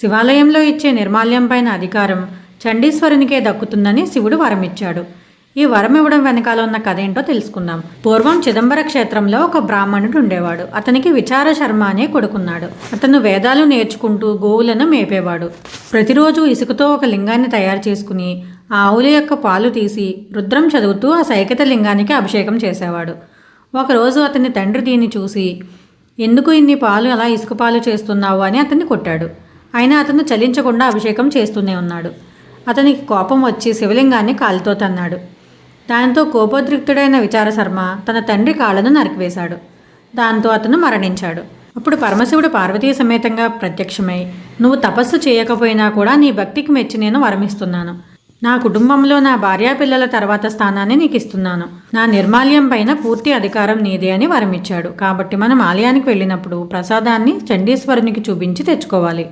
శివాలయంలో ఇచ్చే నిర్మాల్యం పైన అధికారం చండీశ్వరునికే దక్కుతుందని శివుడు వరమిచ్చాడు. ఈ వరం ఇవ్వడం వెనకాల ఉన్న కథ ఏంటో తెలుసుకుందాం. పూర్వం చిదంబర క్షేత్రంలో ఒక బ్రాహ్మణుడు ఉండేవాడు. అతనికి విచార శర్మ అనే కొడుకున్నాడు. అతను వేదాలు నేర్చుకుంటూ గోవులను మేపేవాడు. ప్రతిరోజు ఇసుకతో ఒక లింగాన్ని తయారు చేసుకుని ఆ ఆవుల యొక్క పాలు తీసి రుద్రం చదువుతూ ఆ సైకత లింగానికి అభిషేకం చేసేవాడు. ఒకరోజు అతని తండ్రి దీన్ని చూసి ఎందుకు ఇన్ని పాలు అలా ఇసుక పాలు చేస్తున్నావు? అని అతన్ని కొట్టాడు. అయినా అతను చలించకుండా అభిషేకం చేస్తూనే ఉన్నాడు. అతనికి కోపం వచ్చి శివలింగాన్ని కాలుతో తన్నాడు. దాంతో కోపోద్రిక్తుడైన విచారశర్మ తన తండ్రి కాళ్ళను నరికివేశాడు. దాంతో అతను మరణించాడు. అప్పుడు పరమశివుడు పార్వతీ సమేతంగా ప్రత్యక్షమై నువ్వు తపస్సు చేయకపోయినా కూడా నీ భక్తికి మెచ్చి నేను వరమిస్తున్నాను. నా కుటుంబంలో నా భార్యా పిల్లల తర్వాత స్థానాన్ని నీకు ఇస్తున్నాను నా నిర్మాల్యం పైన పూర్తి అధికారం నీదే అని వరమిచ్చాడు. కాబట్టి మనం ఆలయానికి వెళ్ళినప్పుడు ప్రసాదాన్ని చండీశ్వరునికి చూపించి తెచ్చుకోవాలి.